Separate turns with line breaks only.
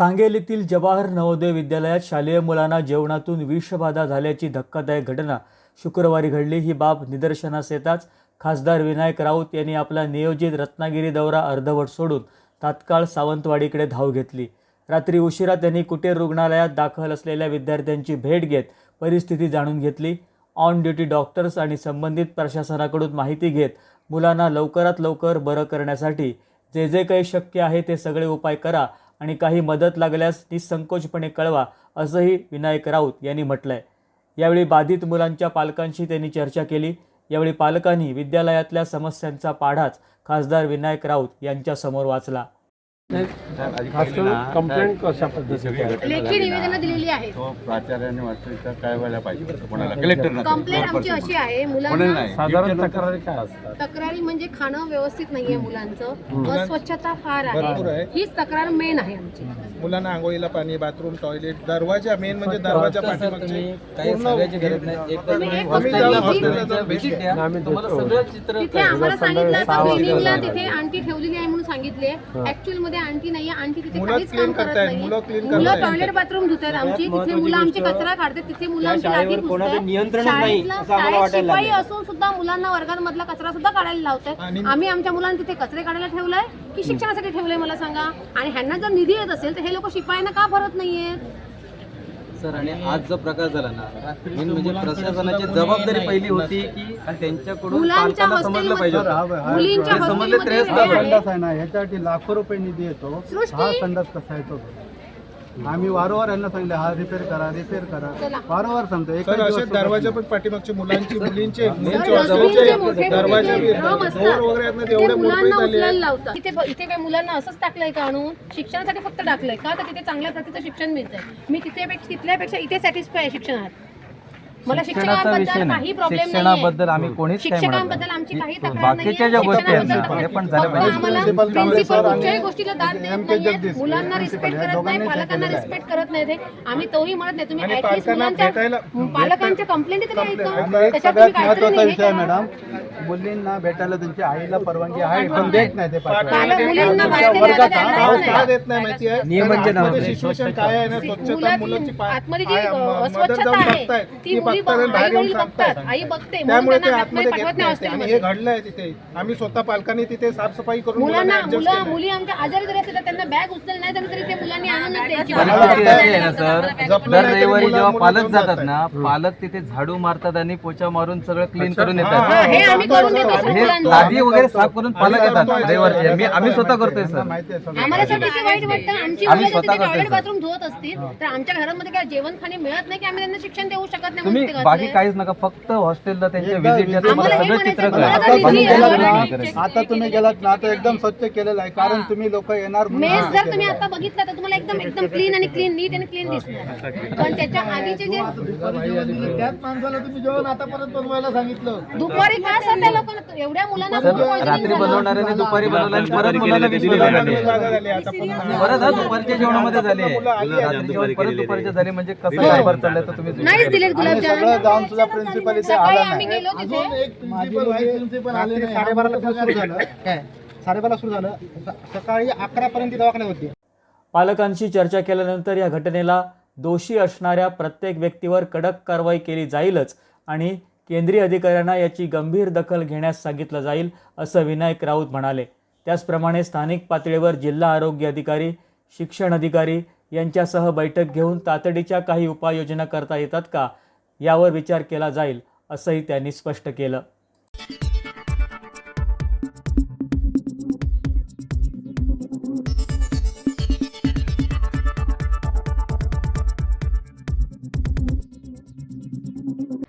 सांगेलीतील जवाहर नवोदय विद्यालयात शालेय मुलांना जेवणातून विषबाधा झाल्याची धक्कादायक घटना. शुक्रवारी घडली. ही बाब निदर्शनास येताच खासदार विनायक राऊत यांनी आपला नियोजित रत्नागिरी दौरा अर्धवट सोडून तात्काळ सावंतवाडीकडे धाव घेतली. रात्री उशिरा त्यांनी कुटीर रुग्णालयात दाखल असलेल्या विद्यार्थ्यांची भेट घेत परिस्थिती जाणून घेतली. ऑन ड्युटी डॉक्टर्स आणि संबंधित प्रशासनाकडून माहिती घेत मुलांना लवकरात लवकर बरं करण्यासाठी जे जे काही शक्य आहे ते सगळे उपाय करा आणि काही मदत लागल्यास निसंकोचपणे कळवा असंही विनायक राऊत यांनी म्हटलंय. यावेळी बाधित मुलांच्या पालकांशी त्यांनी चर्चा केली. यावेळी पालकांनी विद्यालयातल्या समस्यांचा पाढाच खासदार विनायक राऊत यांच्यासमोर वाचला.
कंप्लेंट कशा पद्धतीची आहे?
लेखी निवेदन दिलेली आहे
तो प्राचार्याने वाचलं काय व्हायला पाहिजे? होतं कोणाला कलेक्टर
कंप्लेंट आमची अशी आहे मुलांना
साधारण तक्रारी काय असतात?
तक्रारी म्हणजे खाणं व्यवस्थित नाहीये मुलांचं.
मुलां-
अस्वच्छता फार
भरपूर
आहे. हीच तक्रार मेन आहे आमची.
मुलांना आंघोळीला पाणी बाथरूम टॉयलेट दरवाजा मेन म्हणजे दरवाजा पाठीमागचे.
आम्हाला सांगितलं. तिथे आंटी ठेवलेली आहे म्हणून सांगितले. ऍक्च्युअलमध्ये आंटी नाहीये. आंटी तिथे
मुलं
काहीच
clean
काम करत
करतायत,
नाही
मुलं clean
मुलं
करतायत.
टॉयलेट बाथरूम धुतात आमची. तिथे मुलं आमची कचरा काढतात. तिथे मुलं आमची लादी
शाळेवर कोणाचं
पुसतात.
नियंत्रणच नाही,
शाळेतला-
असं आम्हाला
शाळेत
वाटायला
शिपाई. असून सुद्धा मुलांना वर्गांमधला कचरा सुद्धा काढायला लावतात
आणि-
आम्ही आमच्या मुलांना तिथे कचरे काढायला ठेवलाय की शिक्षणासाठी ठेवलंय मला सांगा. आणि ह्यांना जर निधी येत असेल तर हे लोक शिपायांना का भरत नाहीयेत?
सर आणि आज जो प्रकार झाला ना मेन म्हणजे प्रशासनाची जबाबदारी पहिली होती की त्यांच्याकडून
मुलांच्या
पालकांना समजलं पाहिजे होतं.
हॉस्टेलमध्ये मुलींच्या
समजले
हॉस्टेलमध्ये
तरीच
हे आहे.
संडास आहे ना ह्याच्यासाठी लाखो रुपये निधी येतो
सृष्टी.
हा संडास कसा येतो आम्ही वारंवार यांना सांगितलं हा रिपेअर करा रिपेअर करा. वारंवार सांगतो एका
सर असे
दिवस
दरवाजा पण पाठीमागचे मुलांची मुलींचे दरवाजा डोर वगैरे आहेत ना
ते
मोठे झाले
लावतात. इथे इथे काय मुलांना असंच टाकलंय का आणून? शिक्षणासाठी फक्त टाकलंय का? तर तिथे चांगल्या प्रतीचं शिक्षण मिळतंय. मी तिथे पेक्षा- तिथल्यापेक्षा इथे सॅटिस्फाय आहे शिक्षणात. मला शिक्षणाबद्दल काही प्रॉब्लेम
शिक्षणाबद्दल आम्ही कोणीच काही म्हणत
शिक्षकांबद्दल
नाही.
आमची काही तक्रार
बाकीच्या ज्या गोष्टी आहेत ना,
शिक्षणाबद्दल
हे पण झाल्या
फक्त
पाहिजे.
आम्हाला प्रिन्सिपल कुठच्याही
आणि
गोष्टीला दाद देत नाहीये
जगदीश,
मुलांना रिस्पेक्ट
या
करत नाही
दोघांनी
पालकांना
केलेलं आहे.
रिस्पेक्ट करत नाही ते आम्ही तोही म्हणत नाही तुम्ही ऍटलीस्ट
पालकांना
मुलांच्या पालकांच्या कंप्लेंट तरी ऐका त्याच्यात
सगळ्यात
तुम्ही काहीतरी महत्त्वाचा
विषय आहे
करा.
मॅडम मुलींना भेटायला त्यांची आईला परवानगी आहे पण देत नाही ते पाठवायला.
तुमच्या वर्गात का-. देत नाही माहिती आहे
म्हणजे
आतमध्ये
नाव.
सिच्युएशन काय आहे ना स्वच्छता
मुलातील-
मुलांची पा-
आतमध्ये जी
आहे,
अ,
म- mother
अस्वच्छता
जाऊन
आहे
बघतायत,
ती
ती
मुली
बघतात आणि
बघ-
बाहेर
आई
येऊन
वडील
सांगतायत.
बघतात आई बघते म्हणून
त्यामुळे ते
त्यांना
आतमध्ये घेत
नाही
नाही आणि हे
हॉस्टेलमध्ये
घडलंय तिथे आम्ही स्वतः पालकांनी तिथे साफसफाई करून
मुलांना
adjust
मुलं
केलंय.
मुली आमच्या आजारी जरी असतील तर त्यांना बॅग उचल नाही तरी ते मुलांनी आणून द्यायची
परिस्थिती अशी आहे ना सर
जपलं
दर
नाही तरी
रविवारी
मुलं-
जेव्हा
मुलं
पालक
घेऊन
जातात
जातात.
ना पालक तिथे झाडू मारतात आणि पोचा मारून सगळं क्लीन करून
हा,
येतात
हे आम्ही करून देतो सर
हे
मुलांना
लादी वगैरे साफ करून पालक येतात रविवारचे. मी आम्ही स्वतः करतोय सर.
माहिती आहे सगळं.
आम्हाला सर किती वाईट वाटतं. आमची
आम्ही
मुलं जर
स्वतः
तिथे
करतोय,
टॉयलेट
सर.
बाथरूम धुवत असतील तर आमच्या घरामध्ये काय जेवण खाणे मिळत नाही की आम्ही त्यांना शिक्षण देऊ शकत नाही
तुम्ही बाकी. काहीच नका. फक्त हॉस्टेलला त्यांच्या व्हिजिट द्या तुम्हाला
आम्हाला हे
सगळं चित्र
म्हणायचं,
आता. तुम्ही गेलात. ना आता तुम्ही गेलात ना आता एकदम स्वच्छ केलेलं आहे. कारण तुम्ही लोक येणार म्हणून
मेस जर तुम्ही आता बघितला तर तुम्हाला एकदम एकदम क्लीन आणि क्लीन नीट आणि क्लीन दिसणार पण त्याच्या आधीचे जे
त्याच माणसाला तुम्ही जेवण आता परत बनवायला सांगितलं.
दुपारी काय सर? त्या लोकांना एवढ्या मुलांना
सर
food poisoning
रात्री
झालं.
बनवणाऱ्याने दुपारी बनवलं आणि परत मुलांना
झाली
परत हा दुपारच्या जेवणामध्ये झाले. रात्री जेवण परत दुपारच्या झाले म्हणजे कसं चाललंय तर तुम्ही
नाहीच दिलेत
जाऊन सुद्धा प्रिन्सिपल इथे
सकाळी
आला
आम्ही
नाही.
गेलो तिथे.
प्रिन्सिपल व्हाईस प्रिन्सिपल आले नाही. साडेबाराला सुरू झालं. काय? साडेबारा सुरू झालं. स- सकाळी अकरा पर्यंत दवाखान्यात होती.
पालकांशी चर्चा केल्यानंतर या घटनेला दोषी असणाऱ्या प्रत्येक व्यक्तीवर कडक कारवाई केली जाईलच आणि केंद्रीय अधिकाऱ्यांना याची गंभीर दखल घेण्यास सांगितलं जाईल असं विनायक राऊत म्हणाले. त्याचप्रमाणे स्थानिक पातळीवर जिल्हा आरोग्य अधिकारी शिक्षण अधिकारी यांच्यासह बैठक घेऊन तातडीच्या काही उपाययोजना करता येतात का? यावर विचार केला जाईल असंही त्यांनी स्पष्ट केलं.